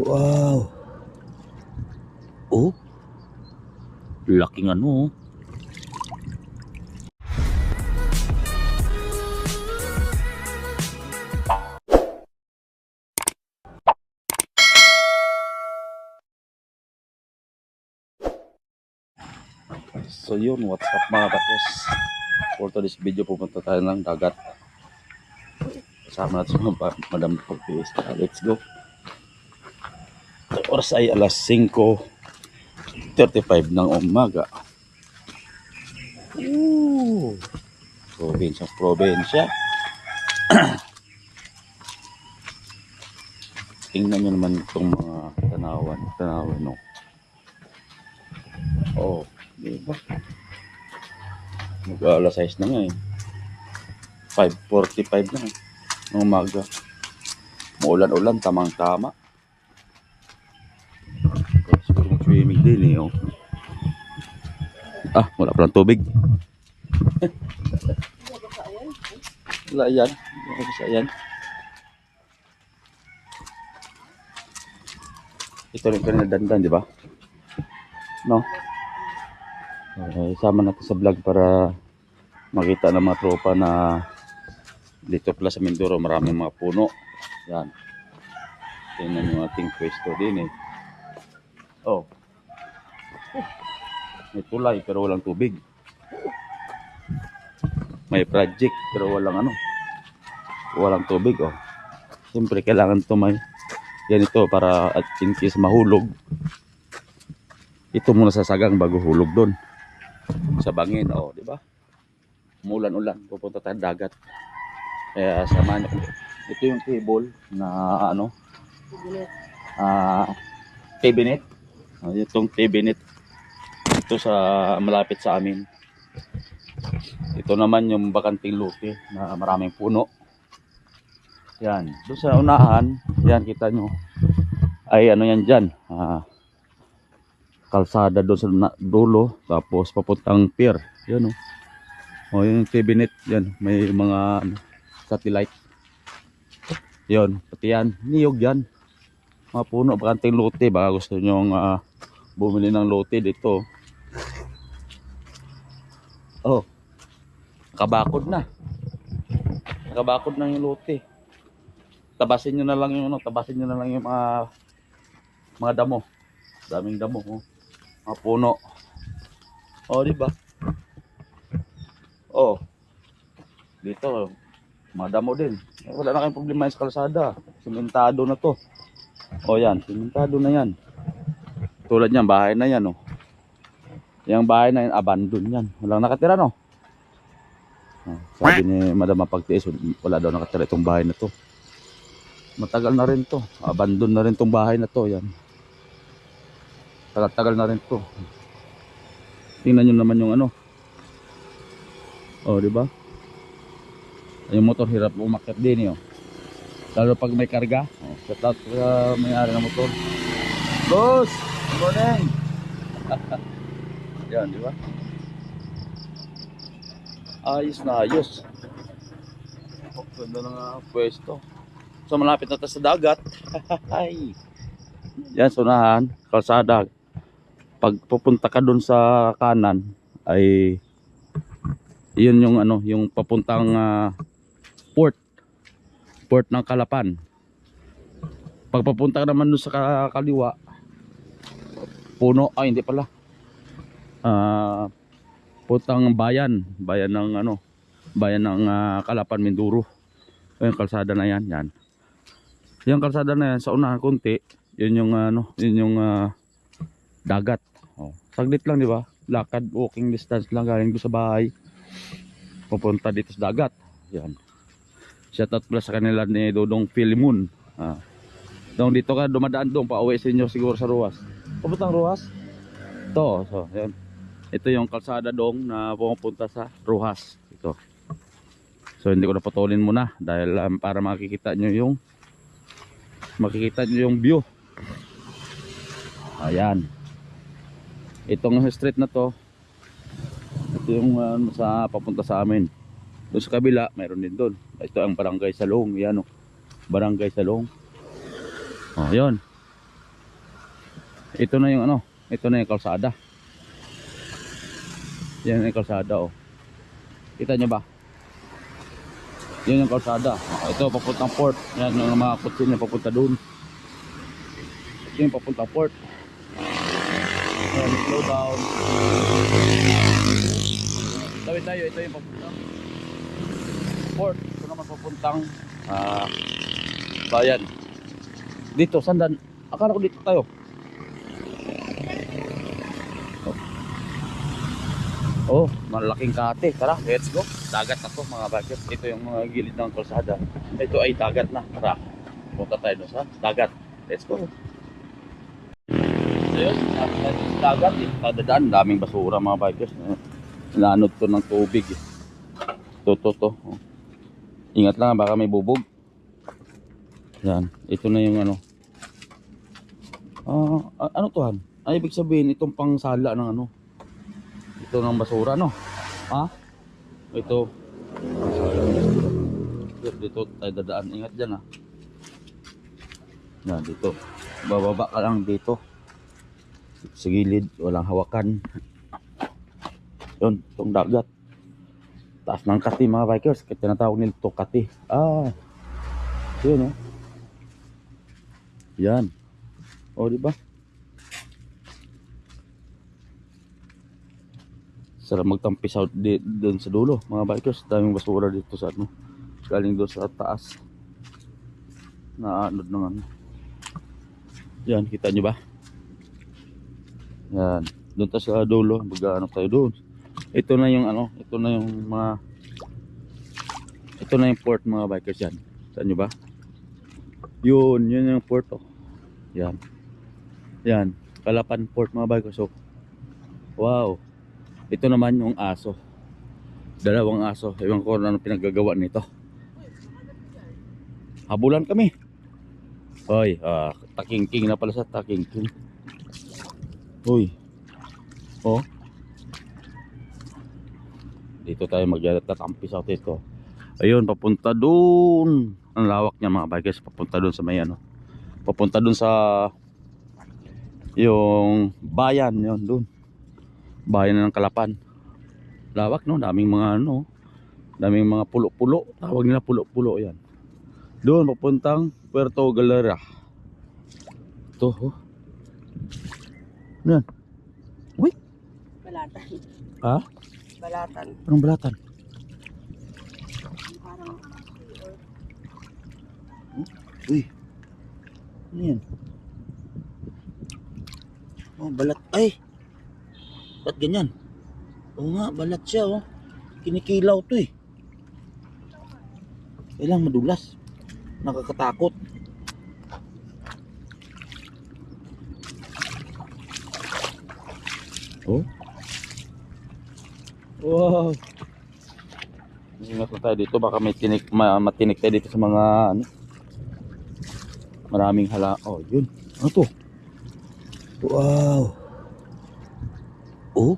Wow. Oh. Laking ano. oh. So yun, what's up mga bakos? For today's video, pupunta tayo ng dagat. Kasama natin mga madam. Let's go. Oras ay alas 5.35 ng umaga. Ooh. Probinsya, probinsya. Tingnan nyo naman itong mga tanawan. Tanawan, no? Oh, di ba? Mag-alas 6 na nga eh. 5.45 na eh. Ng umaga. Maulan-ulan, tamang-tama. Siguro swimming din eh. Oh. Ah, wala palang tubig. wala yan. Wala yan. Ito rin kanina dandan, di ba? No? Uh, sama natin sa vlog para makita ng mga tropa na dito pala sa Mindoro maraming mga puno. Yan. Tingnan yung ating pwesto din eh. Oh. May tulay pero walang tubig. May project pero walang ano. Walang tubig oh. Siyempre kailangan to may ganito para at in case mahulog. Ito muna sasagang bago hulog doon. Sa bangin oh, di ba? Umulan-ulan, pupunta tayo dagat. Kaya samahan niyo. Ito yung table na ano, ah cabinet. Uh, itong cabinet ito sa malapit sa amin. Ito naman yung bakanting luti na maraming puno. Yan. Doon sa unahan, yan kita nyo. Ay ano yan dyan. Ah, kalsada doon sa dulo. Tapos papuntang pier. Yan o. Oh. yung cabinet. Yan. May mga ano, satellite. Yon, pati yan. Niyog yan mga puno, bakanting lote. Baka gusto nyo uh, bumili ng lote dito. Oh, nakabakod na. Nakabakod na yung lote. Tabasin nyo na lang yung ano, tabasin nyo na lang yung mga mga damo. Daming damo, oh. Mga puno. Oh, di ba? Oh. Dito, mga damo din. Eh, wala na kayong problema sa kalsada. Simentado na to. O yan, simentado na yan. Tulad niyan, bahay na yan, oh. Yung bahay na yan, abandon yan. Walang nakatira, no? Ah, sabi ni Madam Mapagtiis, wala daw nakatira itong bahay na to. Matagal na rin to. Abandon na rin itong bahay na to, yan. Tagal-tagal na rin to. Tingnan nyo naman yung ano. Oh, di ba? Yung motor hirap umakyat din, eh, oh. Lalo pag may karga. Oh, shout out sa may-ari ng motor. Boss! Good morning! Yan, di ba? Ayos na ayos. Oh, ganda ng uh, pwesto. So malapit na tayo sa dagat. Yan, sunahan, kalsada. Pag pupunta ka doon sa kanan, ay yun yung ano, yung papuntang ah, port port ng Kalapan. Pagpapunta ka naman doon sa ka- kaliwa, puno, ay hindi pala. Ah, putang bayan, bayan ng ano, bayan ng ah, Kalapan, Minduro. Yung kalsada na yan, yan. Yung kalsada na yan, sa unahan konti, yun yung ano, yun yung ah, dagat. Oh, saglit lang, di ba? Lakad, walking distance lang galing doon sa bahay. Pupunta dito sa dagat. Yan. Shoutout pala sa kanila ni Dodong Filimon. Ah. Dong dito ka dumadaan dong pauwi sa inyo siguro sa Ruas. Papuntang Ruas? Ito, so, yan. Ito yung kalsada dong na pumupunta sa Ruas. Ito. So hindi ko na putulin muna dahil um, para makikita nyo yung makikita nyo yung view. Ayan. Itong street na to ito yung ano, sa papunta sa amin. Doon sa kabila, mayroon din doon. Ito ang Barangay Salong. Yan o. Barangay Salong. Oh, yun. Ito na yung ano, ito na yung kalsada. Yan yung kalsada oh. Kita nyo ba? Yan yung kalsada. Ito papuntang port. Yan yung mga kutsi na papunta doon. Ito yung papuntang port. Yan, slow down. Tawid tayo, ito yung papuntang port. Ito naman papuntang ah, bayan. Dito, sandan. Akala ko dito tayo. Oh, malaking kate. Tara, let's go. Dagat na to mga bikers. Ito yung mga gilid ng kalsada. Ito ay dagat na. Tara, punta tayo sa dagat. Let's go. So yun, sabi dagat. Eh. Daming basura mga bikers. Nanod to ng tubig. Eh. To, to. Ingat lang, baka may bubog. Yan, ito na yung ano. Ah, ano to han? Ay, ibig sabihin, itong pangsala ng ano. Ito ng basura, no? Ha? Ito. Basura. Dito, tayo dadaan. Ingat dyan, ha? Yan, dito. Bababa ka lang dito. Sa gilid, walang hawakan. Yun, itong dagat. Taas ng kati, mga bikers. Kaya tinatawag nila kati. Ah, yun, oh. Yan. O, di ba? Sarap magtampis out di, doon sa dulo, mga bikers. Daming basura dito sa ano. Galing doon sa taas. Naanod ng ano. Yan, kita nyo ba? Yan. Doon tayo sa dulo. Mag-ano tayo doon. Ito na yung ano, ito na yung mga ito na yung port mga bikers yan. Saan nyo ba? Yun, yun yung port oh. Yan. Yan. Kalapan Port mga bikers. So, wow. Ito naman yung aso. Dalawang aso. Ewan ko ano pinagagawa nito. Habulan kami. Hoy, ah, takingking na pala sa takingking. Uy. Oh. Dito tayo magtatampi sa dito. Ayun, papunta doon. Ang lawak niya mga bikers. Papunta doon sa may ano papunta dun sa yung bayan yon dun bayan ng Kalapan. Lawak no? Daming mga ano daming mga pulo-pulo. Tawag nila pulo-pulo yan. Doon papuntang Puerto Galera. To oh. yan? Balatan. ha? Balatan. anong balatan? Parang uy! Ano yan? Oh balat ay ba't ganyan? Oo nga balat siya oh. Kinikilaw to eh. Kailang madulas. Nakakatakot. Oh? Wow. Ingat na tayo dito. Baka may tinik ma, matinik tayo dito sa mga ano? Maraming hala oh yun. Ano to? Wow oh.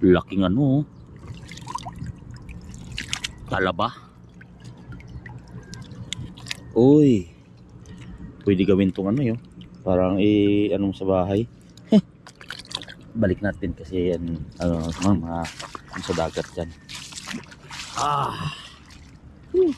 Laking ano talaba. Uy. Pwede gawin tong ano yun parang i anong sa bahay. Heh. balik natin kasi yan ano mga, mga sa dagat yan. Ah. Whew.